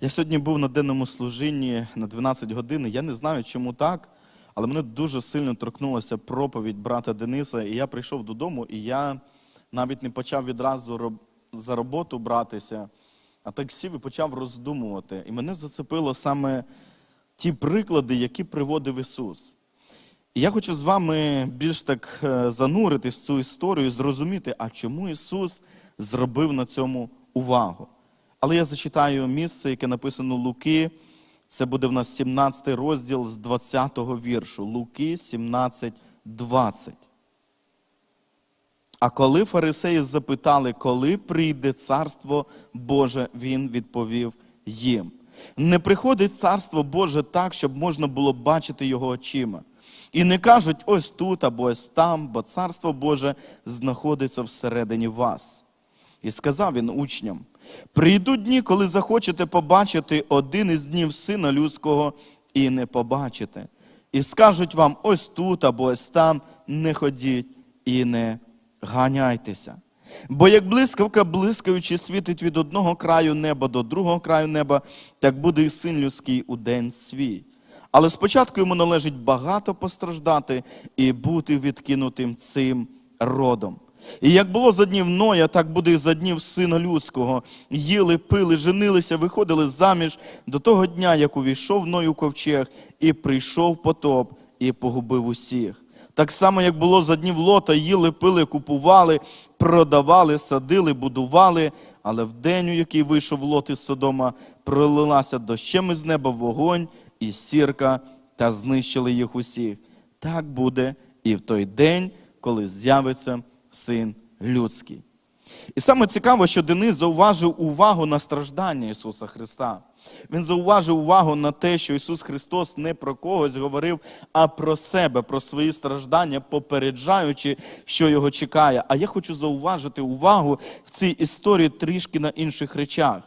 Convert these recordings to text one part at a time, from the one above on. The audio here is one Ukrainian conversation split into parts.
Я сьогодні був на денному служінні на 12 годин. Я не знаю, чому так, але мене дуже сильно торкнулася проповідь брата Дениса. І я прийшов додому, і я навіть не почав відразу за роботу братися, а так сів і почав роздумувати. І мене зацепило саме ті приклади, які приводив Ісус. І я хочу з вами більш так е, зануритись в цю історію зрозуміти, а чому Ісус зробив на цьому увагу. Але я зачитаю місце, яке написано Луки. Це буде в нас 17 розділ з 20-го віршу. Луки 17, 20. А коли фарисеї запитали, коли прийде царство Боже, він відповів їм. Не приходить царство Боже так, щоб можна було бачити його очима. І не кажуть ось тут або ось там, бо царство Боже знаходиться всередині вас. І сказав він учням: прийдуть дні, коли захочете побачити один із днів сина людського, і не побачите. І скажуть вам ось тут або ось там, не ходіть і не ганяйтеся. Бо як блискавка, блискаючи, світить від одного краю неба до другого краю неба, так буде і син людський у день свій. Але спочатку йому належить багато постраждати і бути відкинутим цим родом. І як було за днів Ноя, так буде і за днів сина людського. Їли, пили, женилися, виходили заміж до того дня, як увійшов Ной у ковчег, і прийшов потоп, і погубив усіх. Так само, як було за днів лота, їли, пили, купували, продавали, садили, будували. Але в день, у який вийшов лот із Содома, пролилася дощем із неба вогонь і сірка, та знищили їх усіх. Так буде і в той день, коли з'явиться син людський. І саме цікаво, що Денис зауважив увагу на страждання Ісуса Христа. Він зауважив увагу на те, що Ісус Христос не про когось говорив, а про себе, про свої страждання, попереджаючи, що його чекає. А я хочу зауважити увагу в цій історії трішки на інших речах.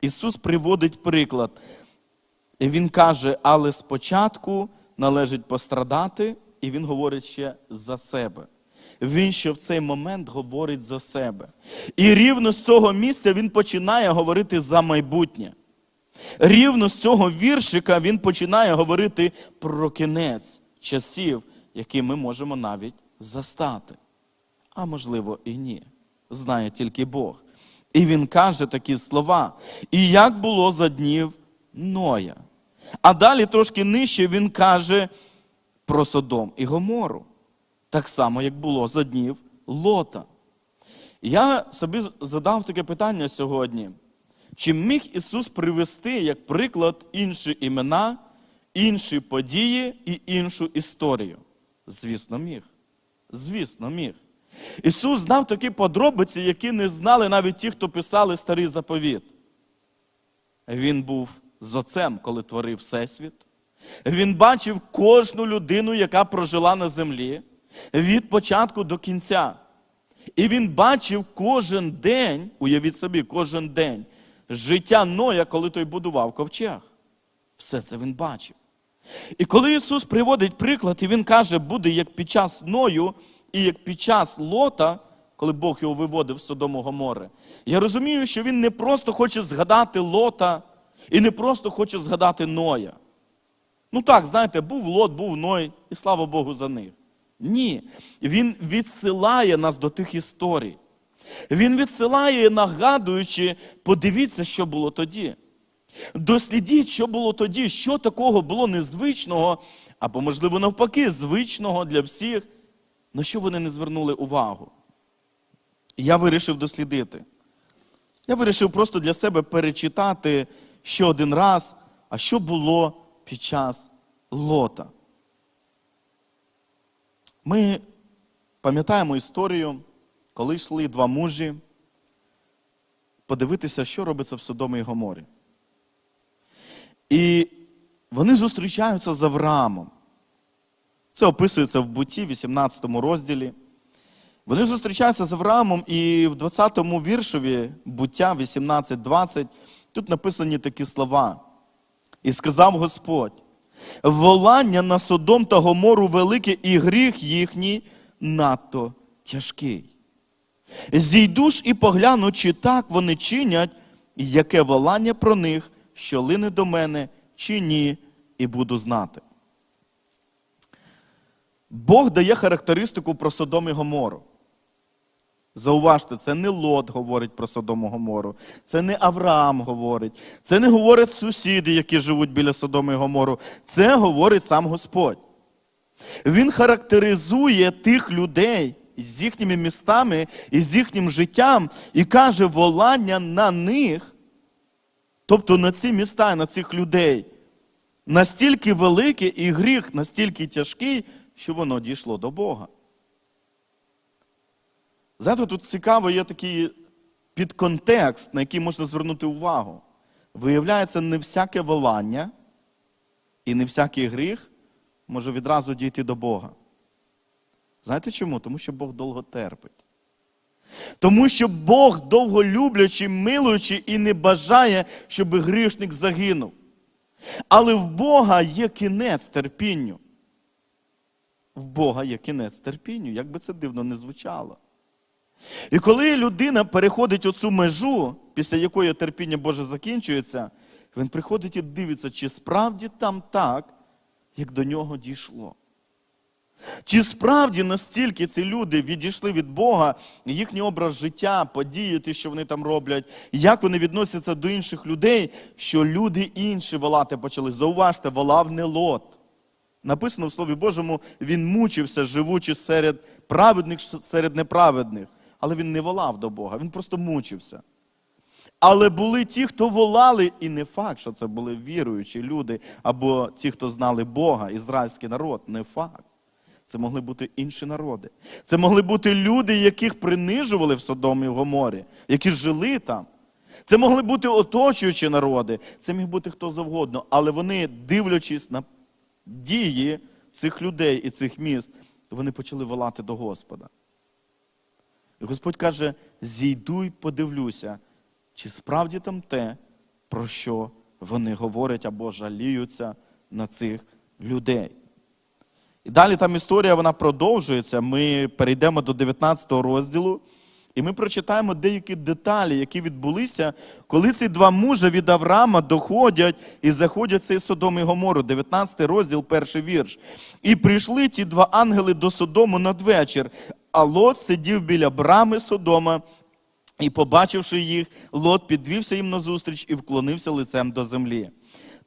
Ісус приводить приклад. І Він каже, але спочатку належить пострадати, і Він говорить ще за себе. Він ще в цей момент говорить за себе. І рівно з цього місця він починає говорити за майбутнє. Рівно з цього віршика він починає говорити про кінець часів, які ми можемо навіть застати. А можливо і ні. Знає тільки Бог. І він каже такі слова. І як було за днів Ноя. А далі трошки нижче він каже про Содом і Гомору. Так само, як було за днів Лота. Я собі задав таке питання сьогодні. Чи міг Ісус привести як приклад інші імена, інші події і іншу історію? Звісно, міг. Звісно, міг. Ісус знав такі подробиці, які не знали навіть ті, хто писали старий заповіт. Він був з отцем, коли творив Всесвіт. Він бачив кожну людину, яка прожила на землі від початку до кінця. І він бачив кожен день, уявіть собі, кожен день життя Ноя, коли той будував ковчег. Все це він бачив. І коли Ісус приводить приклад, і Він каже, буде як під час Ною і як під час Лота, коли Бог його виводив з Содому Гомори, я розумію, що Він не просто хоче згадати Лота і не просто хоче згадати Ноя. Ну так, знаєте, був Лот, був Ной, і слава Богу за них. Ні. Він відсилає нас до тих історій. Він відсилає, нагадуючи, подивіться, що було тоді. Дослідіть, що було тоді, що такого було незвичного, або, можливо, навпаки, звичного для всіх, на що вони не звернули увагу. Я вирішив дослідити. Я вирішив просто для себе перечитати ще один раз, а що було під час лота. Ми пам'ятаємо історію, коли йшли два мужі подивитися, що робиться в Содомі і Гоморі. І вони зустрічаються з Авраамом. Це описується в буті, 18 розділі. Вони зустрічаються з Авраамом, і в 20-му віршові буття 18-20 тут написані такі слова. І сказав Господь: волання на Содом та Гомору велике, і гріх їхній надто тяжкий. Зійду ж і погляну, чи так вони чинять, яке волання про них, що лине до мене, чи ні, і буду знати. Бог дає характеристику про Содом і Гомору. Зауважте, це не Лот говорить про Содом і Гомору, це не Авраам говорить, це не говорять сусіди, які живуть біля Содому і Гомору. Це говорить сам Господь. Він характеризує тих людей з їхніми містами і з їхнім життям і каже, волання на них, тобто на ці міста, на цих людей, настільки велике і гріх настільки тяжкий, що воно дійшло до Бога. Знаєте, тут цікаво є такий підконтекст, на який можна звернути увагу. Виявляється, не всяке волання і не всякий гріх може відразу дійти до Бога. Знаєте чому? Тому що Бог довго терпить. Тому що Бог довго люблячий, милуючий і не бажає, щоб грішник загинув. Але в Бога є кінець терпінню. В Бога є кінець терпінню, як би це дивно не звучало. І коли людина переходить оцю межу, після якої терпіння Боже закінчується, він приходить і дивиться, чи справді там так, як до нього дійшло. Чи справді настільки ці люди відійшли від Бога, їхній образ життя, події, ті, що вони там роблять, як вони відносяться до інших людей, що люди інші волати почали. Зауважте, волав не лот. Написано в Слові Божому, він мучився, живучи серед праведних, серед неправедних. Але він не волав до Бога, він просто мучився. Але були ті, хто волали, і не факт, що це були віруючі люди, або ті, хто знали Бога, ізраїльський народ, не факт. Це могли бути інші народи. Це могли бути люди, яких принижували в Содомі і в Гоморі, які жили там. Це могли бути оточуючі народи, це міг бути хто завгодно. Але вони, дивлячись на дії цих людей і цих міст, вони почали волати до Господа. І Господь каже: зійду й подивлюся, чи справді там те, про що вони говорять або жаліються на цих людей. І далі там історія вона продовжується. Ми перейдемо до 19 розділу, і ми прочитаємо деякі деталі, які відбулися, коли ці два мужа від Авраама доходять і заходять в цей Содом і Гомору, 19 розділ, перший вірш. І прийшли ті два ангели до Содому надвечір, а Лот сидів біля брами Содома. І, побачивши їх, Лот підвівся їм назустріч і вклонився лицем до землі.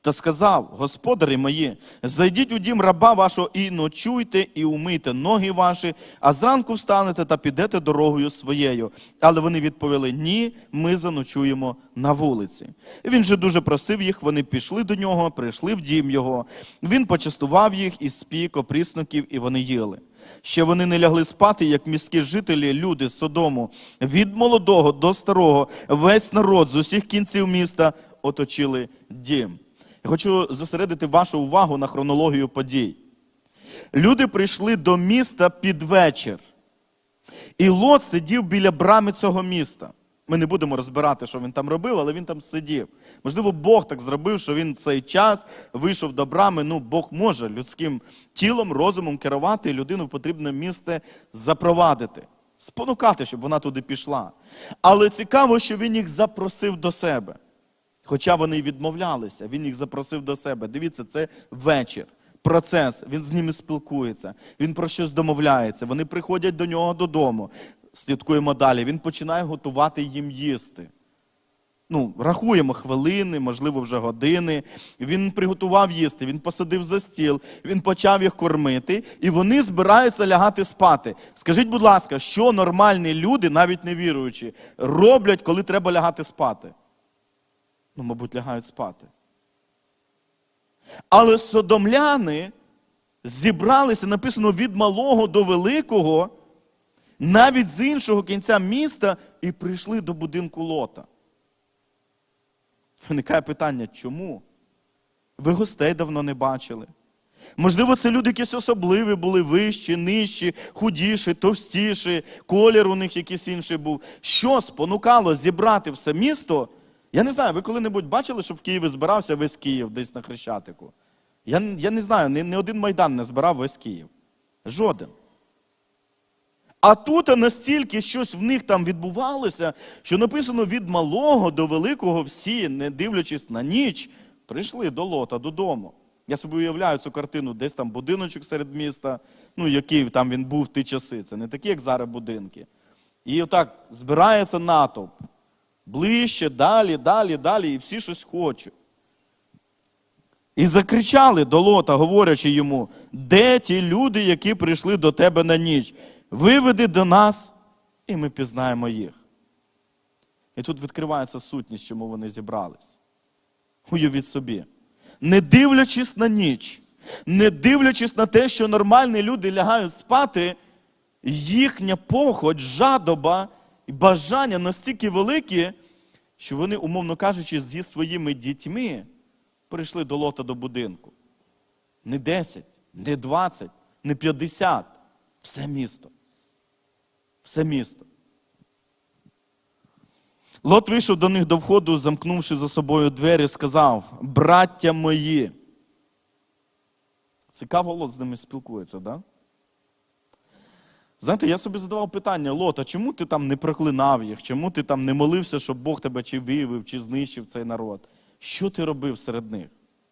Та сказав: Господарі мої, зайдіть у дім раба вашого і ночуйте, і умийте ноги ваші, а зранку встанете та підете дорогою своєю. Але вони відповіли: Ні, ми заночуємо на вулиці. Він же дуже просив їх, вони пішли до нього, прийшли в дім його. Він почастував їх із спік, опрісноків, і вони їли. Ще вони не лягли спати, як міські жителі, люди з Содому, від молодого до старого, весь народ з усіх кінців міста оточили дім. Я хочу зосередити вашу увагу на хронологію подій. Люди прийшли до міста під вечір. І Лот сидів біля брами цього міста. Ми не будемо розбирати, що він там робив, але він там сидів. Можливо, Бог так зробив, що він цей час вийшов до брами. Ну, Бог може людським тілом, розумом керувати і людину в потрібне місце запровадити, спонукати, щоб вона туди пішла. Але цікаво, що він їх запросив до себе. Хоча вони відмовлялися, він їх запросив до себе. Дивіться, це вечір, процес, він з ними спілкується, він про щось домовляється. Вони приходять до нього додому. Слідкуємо далі. Він починає готувати їм їсти. Ну, рахуємо хвилини, можливо, вже години. Він приготував їсти, він посадив за стіл, він почав їх кормити, і вони збираються лягати спати. Скажіть, будь ласка, що нормальні люди, навіть не віруючі, роблять, коли треба лягати спати? Ну, мабуть, лягають спати. Але содомляни зібралися, написано, від малого до великого, навіть з іншого кінця міста, і прийшли до будинку лота. Виникає питання, чому? Ви гостей давно не бачили. Можливо, це люди якісь особливі були, вищі, нижчі, худіші, товстіші, колір у них якийсь інший був. Що спонукало зібрати все місто? Я не знаю, ви коли-небудь бачили, щоб в Києві збирався весь Київ десь на Хрещатику? Я, я не знаю, ні, ні один майдан не збирав весь Київ. Жоден. А тут настільки щось в них там відбувалося, що написано від малого до великого всі, не дивлячись на ніч, прийшли до лота додому. Я собі уявляю цю картину, десь там будиночок серед міста, ну який там він був в ті часи. Це не такі, як зараз будинки. І отак збирається натовп. Ближче, далі, далі, далі, і всі щось хочуть. І закричали до Лота, говорячи йому, де ті люди, які прийшли до тебе на ніч? Виведи до нас, і ми пізнаємо їх. І тут відкривається сутність, чому вони зібрались. Уявіть собі. Не дивлячись на ніч, не дивлячись на те, що нормальні люди лягають спати, їхня похоть, жадоба і бажання настільки великі, що вони, умовно кажучи, зі своїми дітьми прийшли до лота до будинку. Не 10, не 20, не 50. Все місто. Все місто. Лот вийшов до них до входу, замкнувши за собою двері, сказав: Браття мої. Цікаво, Лот з ними спілкується, так? Да? Знаєте, я собі задавав питання, Лот, а чому ти там не проклинав їх? Чому ти там не молився, щоб Бог тебе чи виявив, чи знищив цей народ? Що ти робив серед них?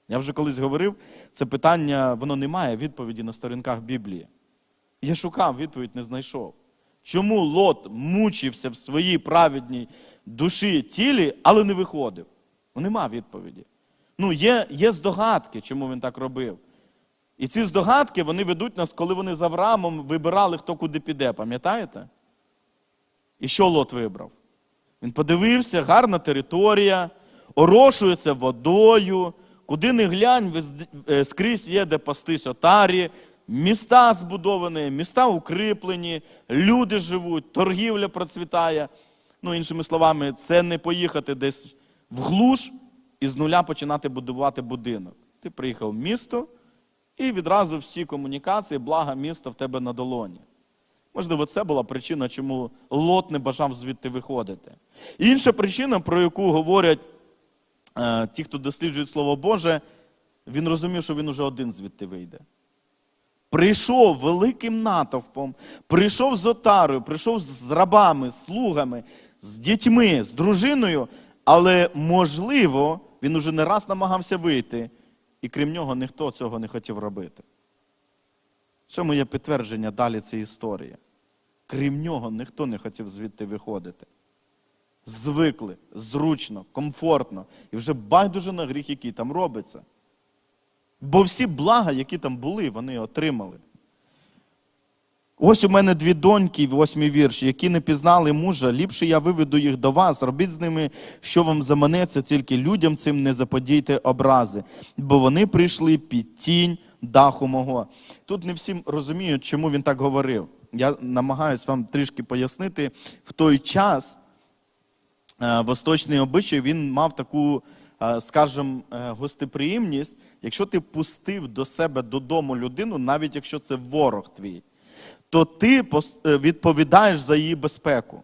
Я вже колись говорив, це питання, воно не має відповіді на сторінках Біблії. Я шукав, відповідь не знайшов. Чому Лот мучився в своїй праведній душі тілі, але не виходив? Ну, нема відповіді. Ну, є, є здогадки, чому він так робив. І ці здогадки вони ведуть нас, коли вони з Авраамом вибирали, хто куди піде, пам'ятаєте? І що Лот вибрав? Він подивився, гарна територія, орошується водою, куди не глянь, е, скрізь є, де пастись отарі, міста збудовані, міста укріплені, люди живуть, торгівля процвітає. Ну, іншими словами, це не поїхати десь в глуш і з нуля починати будувати будинок. Ти приїхав в місто, і відразу всі комунікації, блага міста в тебе на долоні. Можливо, це була причина, чому Лот не бажав звідти виходити. Інша причина, про яку говорять е, ті, хто досліджують Слово Боже, він розумів, що він уже один звідти вийде. Прийшов великим натовпом, прийшов з отарою, прийшов з рабами, з слугами, з дітьми, з дружиною, але, можливо, він уже не раз намагався вийти, і крім нього ніхто цього не хотів робити. В цьому є підтвердження далі цієї історії. Крім нього, ніхто не хотів звідти виходити. Звикли, зручно, комфортно. І вже байдуже на гріх, який там робиться. Бо всі блага, які там були, вони отримали. Ось у мене дві доньки, восьмій вірш, які не пізнали мужа, ліпше я виведу їх до вас, робіть з ними, що вам заманеться, тільки людям цим не заподійте образи, бо вони прийшли під тінь даху мого. Тут не всім розуміють, чому він так говорив. Я намагаюся вам трішки пояснити. В той час е, восточний обичай він мав таку, скажімо, е, гостеприємність, якщо ти пустив до себе додому людину, навіть якщо це ворог твій, то ти е, відповідаєш за її безпеку.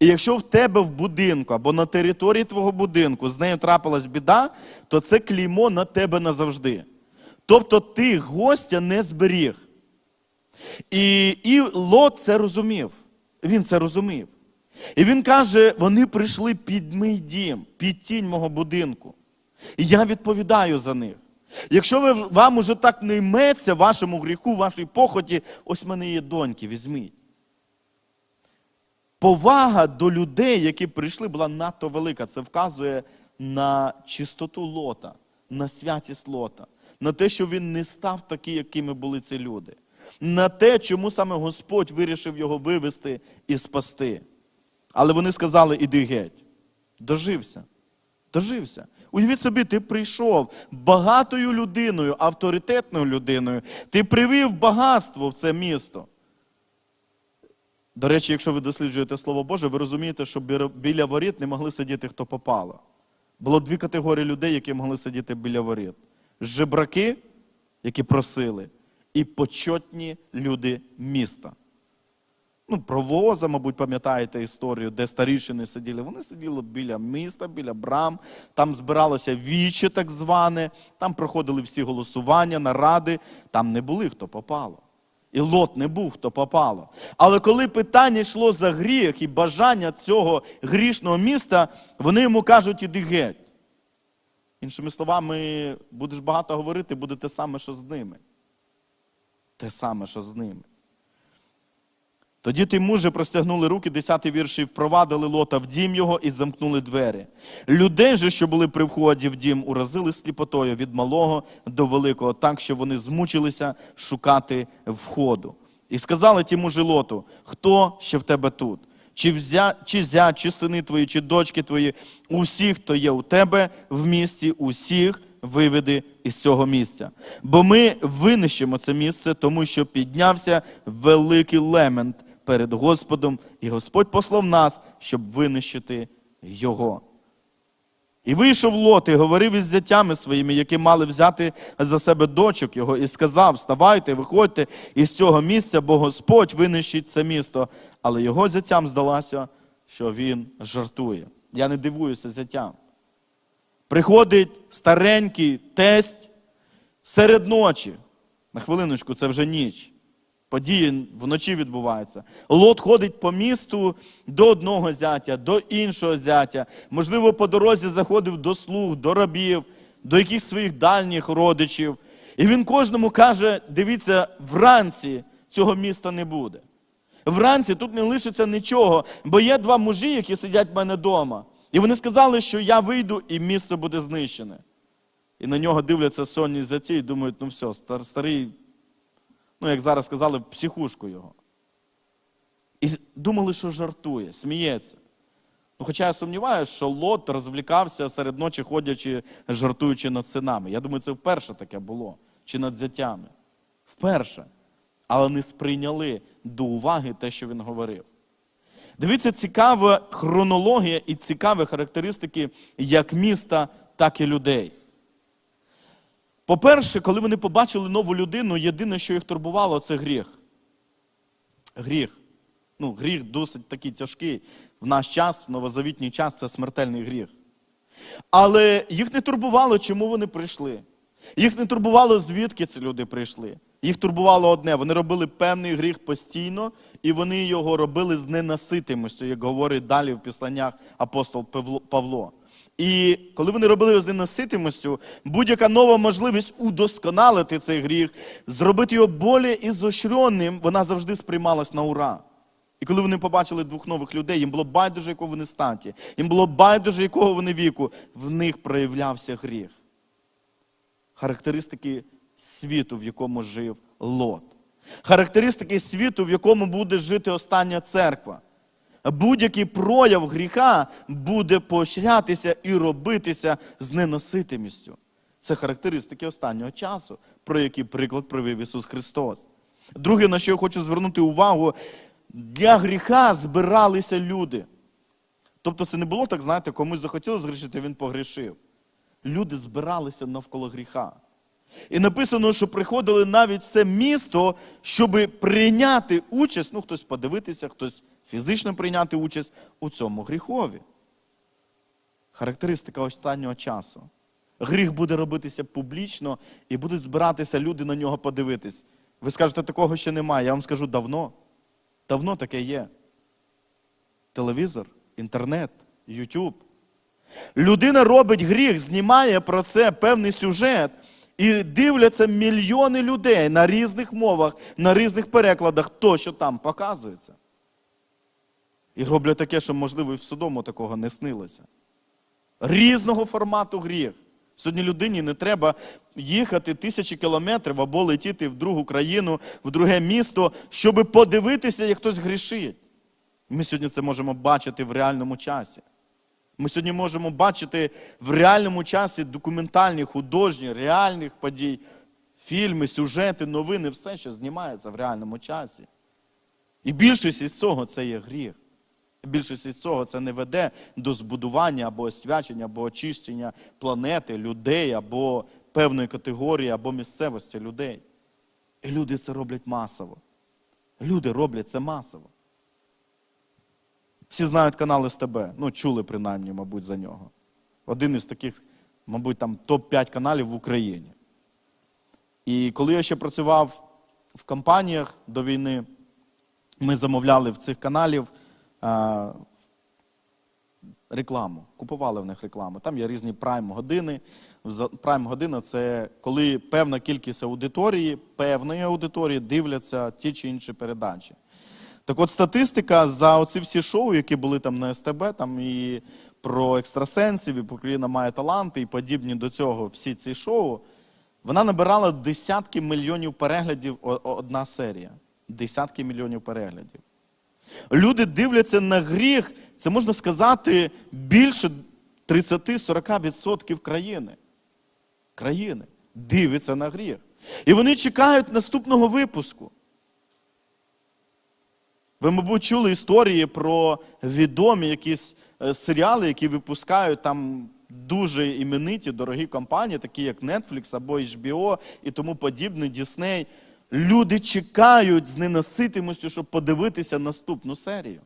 І якщо в тебе в будинку або на території твого будинку з нею трапилась біда, то це клеймо на тебе назавжди. Тобто ти гостя не зберіг. І, і Лот це розумів. Він це розумів. І він каже: вони прийшли під мій дім, під тінь мого будинку. І я відповідаю за них. Якщо ви, вам уже так не йметься вашому гріху, вашій похоті, ось в мене є доньки, візьміть. Повага до людей, які прийшли, була надто велика. Це вказує на чистоту лота, на святість лота, на те, що він не став такий, якими були ці люди, на те, чому саме Господь вирішив його вивести і спасти. Але вони сказали: іди геть. Дожився. Дожився. Уявіть собі, ти прийшов багатою людиною, авторитетною людиною. Ти привів багатство в це місто. До речі, якщо ви досліджуєте Слово Боже, ви розумієте, що біля- воріт не могли сидіти хто попало. Було дві категорії людей, які могли сидіти біля воріт: жебраки, які просили, і почетні люди міста. Ну, про воза, мабуть, пам'ятаєте історію, де старішини сиділи. Вони сиділи біля міста, біля брам, там збиралося віче, так зване, там проходили всі голосування, наради, там не були хто попало. І Лот не був, хто попало. Але коли питання йшло за гріх і бажання цього грішного міста, вони йому кажуть, іди геть. Іншими словами, будеш багато говорити, буде те саме, що з ними. Те саме, що з ними. Тоді ті мужі простягнули руки, десятий вірш, і впровадили лота в дім його і замкнули двері. Людей же, що були при вході в дім, уразили сліпотою від малого до великого, так що вони змучилися шукати входу. І сказали ті мужі лоту, хто ще в тебе тут? Чи взя, чи зять, чи сини твої, чи дочки твої, усіх, хто є у тебе в місті, усіх виведи із цього місця. Бо ми винищимо це місце, тому що піднявся великий лемент перед Господом, і Господь послав нас, щоб винищити його. І вийшов Лот і говорив із зятями своїми, які мали взяти за себе дочок його, і сказав: Вставайте, виходьте із цього місця, бо Господь винищить це місто. Але його зятям здалося, що він жартує. Я не дивуюся зятям. Приходить старенький тесть серед ночі. На хвилиночку, це вже ніч. Події вночі відбуваються. Лот ходить по місту до одного зятя, до іншого зятя. Можливо, по дорозі заходив до слуг, до рабів, до якихось своїх дальніх родичів. І він кожному каже: дивіться, вранці цього міста не буде. Вранці тут не лишиться нічого, бо є два мужі, які сидять в мене вдома. І вони сказали, що я вийду і місто буде знищене. І на нього дивляться сонні зяці і думають, ну все, стар- старий, ну як зараз сказали, психушку його. І думали, що жартує, сміється. Ну, хоча я сумніваюся, що Лот розвлікався серед ночі, ходячи, жартуючи над синами. Я думаю, це вперше таке було. Чи над зятями. Вперше. Але не сприйняли до уваги те, що він говорив. Дивіться, цікава хронологія і цікаві характеристики як міста, так і людей. По-перше, коли вони побачили нову людину, єдине, що їх турбувало, це гріх. Гріх. Ну, гріх досить такий тяжкий. В наш час, новозавітній час, це смертельний гріх. Але їх не турбувало, чому вони прийшли. Їх не турбувало, звідки ці люди прийшли. Їх турбувало одне: вони робили певний гріх постійно, і вони його робили з ненаситимостю, як говорить далі в післаннях апостол Павло-. І коли вони робили з ненаситимостю, будь-яка нова можливість удосконалити цей гріх, зробити його більш ізощренним, вона завжди сприймалась на ура. І коли вони побачили двох нових людей, їм було байдуже, якого вони статі, їм було байдуже, якого вони віку, в них проявлявся гріх. Характеристики світу, в якому жив Лот. Характеристики світу, в якому буде жити остання церква. Будь-який прояв гріха буде поощрятися і робитися з ненаситимістю. Це характеристики останнього часу, про які приклад привів Ісус Христос. Друге, на що я хочу звернути увагу, для гріха збиралися люди. Тобто це не було так, знаєте, комусь захотілося згрішити, він погрішив. Люди збиралися навколо гріха. І написано, що приходили навіть це місто, щоб прийняти участь, ну хтось подивитися, хтось фізично прийняти участь у цьому гріхові. Характеристика останнього часу. Гріх буде робитися публічно і будуть збиратися люди на нього подивитись. Ви скажете, такого ще немає. Я вам скажу давно. Давно таке є. Телевізор, інтернет, Ютуб. Людина робить гріх, знімає про це певний сюжет, і дивляться мільйони людей на різних мовах, на різних перекладах, то, що там показується. І роблять таке, що, можливо, і в судому такого не снилося. Різного формату гріх. Сьогодні людині не треба їхати тисячі кілометрів або летіти в другу країну, в друге місто, щоб подивитися, як хтось грішить. Ми сьогодні це можемо бачити в реальному часі. Ми сьогодні можемо бачити в реальному часі документальні, художні, реальних подій, фільми, сюжети, новини, все, що знімається в реальному часі. І більшість із цього це є гріх. Більшість із цього це не веде до збудування або освячення, або очищення планети, людей, або певної категорії, або місцевості людей. І люди це роблять масово. Люди роблять це масово. Всі знають канал СТБ. Ну, чули принаймні, мабуть, за нього. Один із таких, мабуть, там топ-5 каналів в Україні. І коли я ще працював в кампаніях до війни ми замовляли в цих каналів рекламу, купували в них рекламу. Там є різні прайм-години. Прайм-година це коли певна кількість аудиторії, певної аудиторії дивляться ті чи інші передачі. Так от статистика за оці всі шоу, які були там на СТБ, там і про екстрасенсів, і Україна має таланти, і подібні до цього всі ці шоу, вона набирала десятки мільйонів переглядів одна серія. Десятки мільйонів переглядів. Люди дивляться на гріх, це можна сказати, більше 30-40% країни. Країни дивляться на гріх. І вони чекають наступного випуску. Ви, мабуть, чули історії про відомі якісь е, серіали, які випускають там дуже імениті, дорогі компанії, такі як Netflix або HBO і тому подібне, Disney. Люди чекають з ненаситимостю, щоб подивитися наступну серію.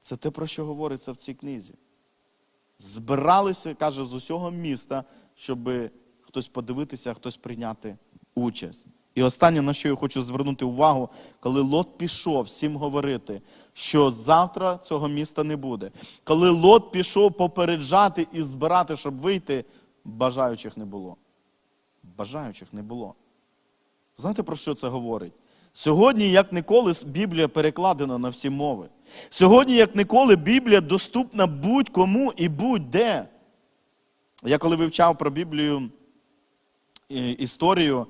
Це те, про що говориться в цій книзі. Збиралися, каже, з усього міста, щоб хтось подивитися, хтось прийняти участь. І останнє, на що я хочу звернути увагу, коли Лот пішов всім говорити, що завтра цього міста не буде. Коли Лот пішов попереджати і збирати, щоб вийти, бажаючих не було. Бажаючих не було. Знаєте, про що це говорить? Сьогодні, як ніколи, Біблія перекладена на всі мови. Сьогодні, як ніколи, Біблія доступна будь-кому і будь-де. Я коли вивчав про Біблію історію,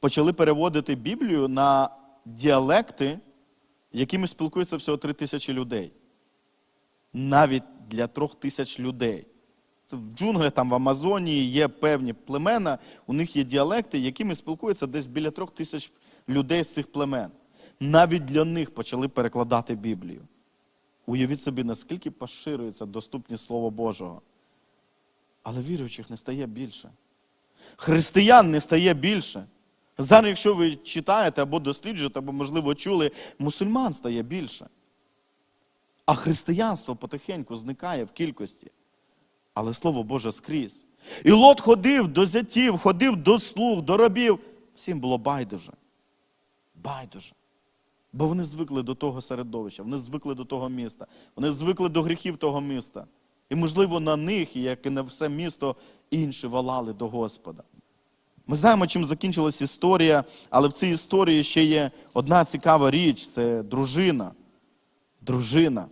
почали переводити Біблію на діалекти, якими спілкується всього три тисячі людей. Навіть для трьох тисяч людей. В джунглях, там в Амазонії є певні племена, у них є діалекти, якими спілкуються десь біля трьох тисяч людей з цих племен. Навіть для них почали перекладати Біблію. Уявіть собі, наскільки поширюється доступність Слова Божого. Але віруючих не стає більше. Християн не стає більше. Зараз, якщо ви читаєте або досліджуєте, або, можливо, чули, мусульман стає більше. А християнство потихеньку зникає в кількості. Але Слово Боже скрізь. І Лот ходив до зятів, ходив до слуг, до рабів. Всім було байдуже. Байдуже. Бо вони звикли до того середовища, вони звикли до того міста, вони звикли до гріхів того міста. І, можливо, на них, як і на все місто, інші валали до Господа. Ми знаємо, чим закінчилась історія, але в цій історії ще є одна цікава річ це дружина. Дружина.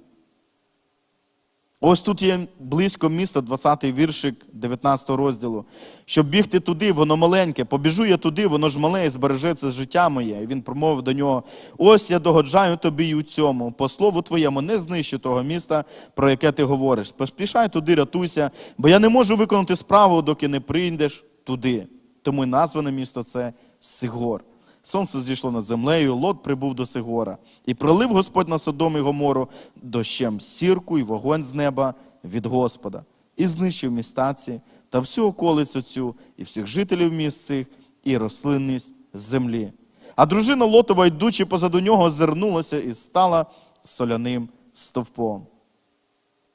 Ось тут є близько міста, 20-й віршик 19 розділу. Щоб бігти туди, воно маленьке. Побіжу я туди, воно ж мале і збережеться життя моє. І він промовив до нього: ось я догоджаю тобі й у цьому. По слову твоєму, не знищу того міста, про яке ти говориш. Поспішай туди, рятуйся, бо я не можу виконати справу, доки не прийдеш туди. Тому й назване місто це Сигор. Сонце зійшло над землею, лот прибув до Сигора. І пролив Господь на Содом і Гомору дощем сірку і вогонь з неба від Господа. І знищив міста ці та всю околицю цю, і всіх жителів міст цих, і рослинність землі. А дружина Лотова, йдучи позаду нього, озирнулася і стала соляним стовпом.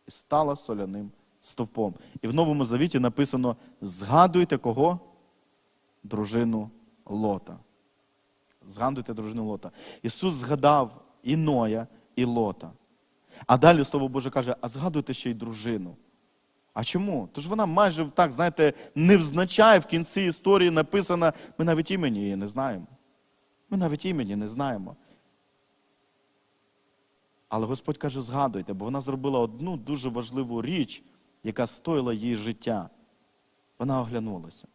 І стала соляним стовпом. І в Новому Завіті написано: згадуйте кого? Дружину Лота. Згадуйте дружину Лота. Ісус згадав і Ноя, і Лота. А далі Слово Боже каже, а згадуйте ще й дружину. А чому? Тож вона майже так, знаєте, невзначай в кінці історії написана, ми навіть імені її не знаємо. Ми навіть імені не знаємо. Але Господь каже, згадуйте, бо вона зробила одну дуже важливу річ, яка стоїла їй життя. Вона оглянулася.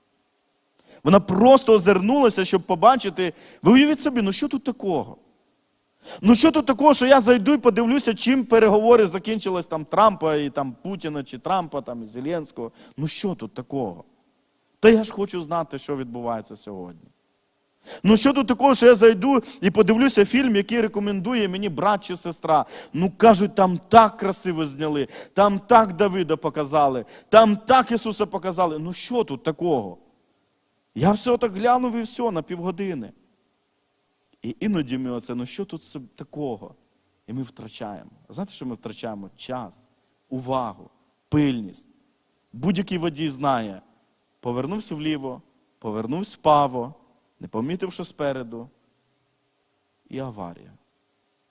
Вона просто озирнулася, щоб побачити. Ви уявіть собі, ну що тут такого? Ну що тут такого, що я зайду і подивлюся, чим переговори закінчились там Трампа і там Путіна, чи Трампа, там і Зеленського. Ну що тут такого? Та я ж хочу знати, що відбувається сьогодні. Ну що тут такого, що я зайду і подивлюся фільм, який рекомендує мені брат чи сестра. Ну кажуть, там так красиво зняли, там так Давида показали, там так Ісуса показали. Ну що тут такого? Я все так глянув і все на півгодини. І іноді ми оце, ну що тут такого? І ми втрачаємо. Знаєте, що ми втрачаємо? Час, увагу, пильність. Будь-який водій знає, повернувся вліво, повернувся вправо, не помітив, що спереду, і аварія.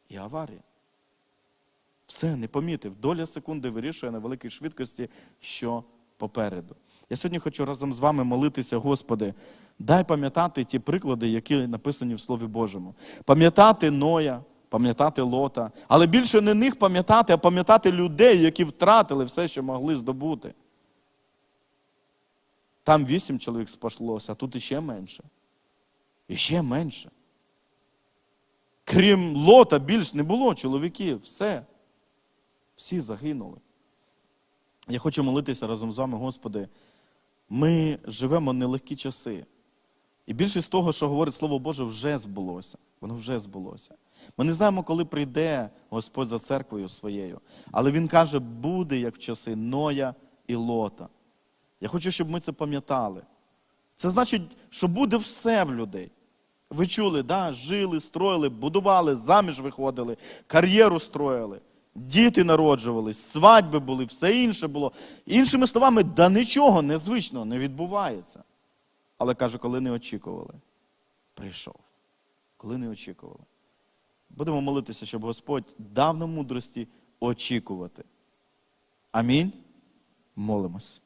І аварія. Все, не помітив. Доля секунди вирішує на великій швидкості, що попереду. Я сьогодні хочу разом з вами молитися, Господи, дай пам'ятати ті приклади, які написані в Слові Божому. Пам'ятати Ноя, пам'ятати Лота, але більше не них пам'ятати, а пам'ятати людей, які втратили все, що могли здобути. Там вісім чоловік спаслося, а тут іще менше. Іще менше. Крім лота, більш не було чоловіків. Все. Всі загинули. Я хочу молитися разом з вами, Господи. Ми живемо нелегкі часи. І більшість того, що говорить Слово Боже, вже збулося. Воно вже збулося. Ми не знаємо, коли прийде Господь за церквою своєю. Але Він каже, буде як в часи Ноя і Лота. Я хочу, щоб ми це пам'ятали. Це значить, що буде все в людей. Ви чули, да? жили, строїли, будували, заміж виходили, кар'єру строїли, діти народжувались, свадьби були, все інше було. Іншими словами, да нічого незвичного не відбувається. Але каже, коли не очікували, прийшов. Коли не очікували. Будемо молитися, щоб Господь дав нам мудрості очікувати. Амінь. Молимось.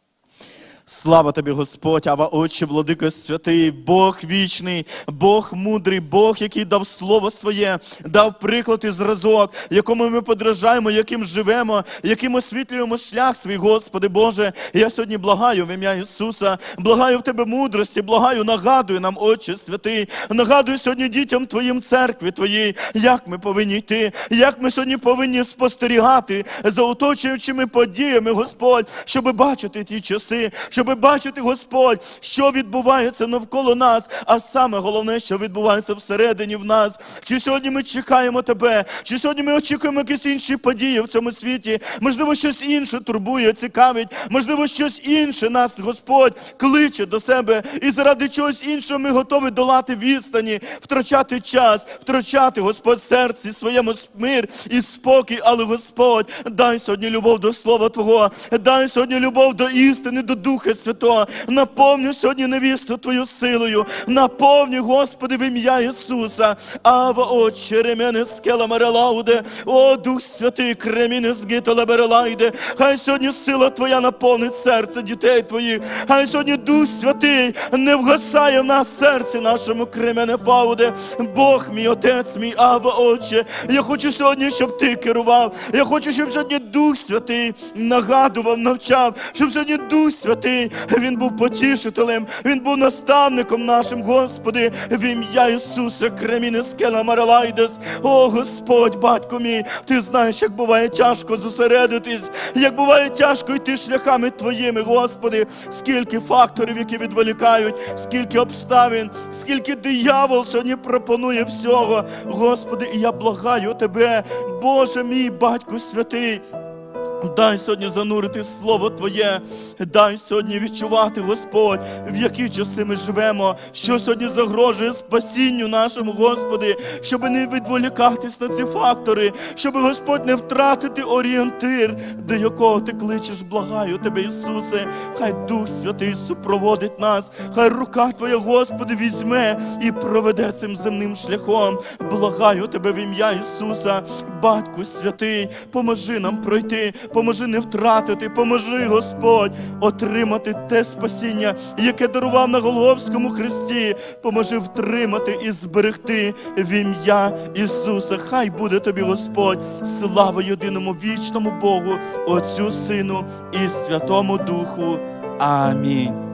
Слава тобі, Господь, Ава Отче, Владико Святий, Бог вічний, Бог мудрий, Бог, який дав слово своє, дав приклад і зразок, якому ми подражаємо, яким живемо, яким освітлюємо шлях свій, Господи Боже. Я сьогодні благаю в ім'я Ісуса, благаю в Тебе мудрості, благаю, нагадую нам, Отче Святий, нагадую сьогодні дітям Твоїм церкві Твоїй, як ми повинні йти, як ми сьогодні повинні спостерігати за оточуючими подіями, Господь, щоб бачити ті часи, щоб бачити, Господь, що відбувається навколо нас, а саме головне, що відбувається всередині в нас. Чи сьогодні ми чекаємо Тебе, чи сьогодні ми очікуємо якісь інші події в цьому світі? Можливо, щось інше турбує, цікавить, можливо, щось інше нас, Господь, кличе до себе, і заради чогось іншого ми готові долати відстані, втрачати час, втрачати, Господь, серці своєму мир і спокій. Але Господь, дай сьогодні любов до Слова Твого, дай сьогодні любов до істини, до Духа Святого. Наповню сьогодні невісту Твою силою. Наповню, Господи, в ім'я Ісуса. Ава, Отче, ремене скела марелауде, о Дух Святий, креміне згитала берелайде. Хай сьогодні сила Твоя наповнить серце дітей Твоїх. Хай сьогодні Дух Святий не вгасає в нас серці нашому кремене фауде. Бог мій, Отець мій, Ава, Отче. Я хочу сьогодні, щоб Ти керував. Я хочу, щоб сьогодні Дух Святий нагадував, навчав, щоб сьогодні Дух Святий, Він був потішителем, Він був наставником нашим, Господи, в ім'я Ісуса, Креміне скела Маралайдес. О, Господь, батько мій, ти знаєш, як буває тяжко зосередитись, як буває тяжко йти шляхами Твоїми, Господи, скільки факторів, які відволікають, скільки обставин, скільки диявол сьогодні пропонує всього. Господи, і я благаю Тебе, Боже мій, батько святий. Дай сьогодні занурити Слово Твоє, дай сьогодні відчувати, Господь, в які часи ми живемо, що сьогодні загрожує спасінню нашому, Господи, щоб не відволікатись на ці фактори, щоб Господь не втратити орієнтир, до якого ти кличеш, благаю Тебе, Ісусе. Хай Дух Святий супроводить нас, хай рука Твоя, Господи, візьме і проведе цим земним шляхом. Благаю Тебе в ім'я Ісуса, Батьку Святий, поможи нам пройти, поможи не втратити, поможи, Господь, отримати те спасіння, яке дарував на Голговському хресті. Поможи втримати і зберегти в ім'я Ісуса. Хай буде тобі, Господь, слава єдиному вічному Богу, Отцю Сину і Святому Духу. Амінь.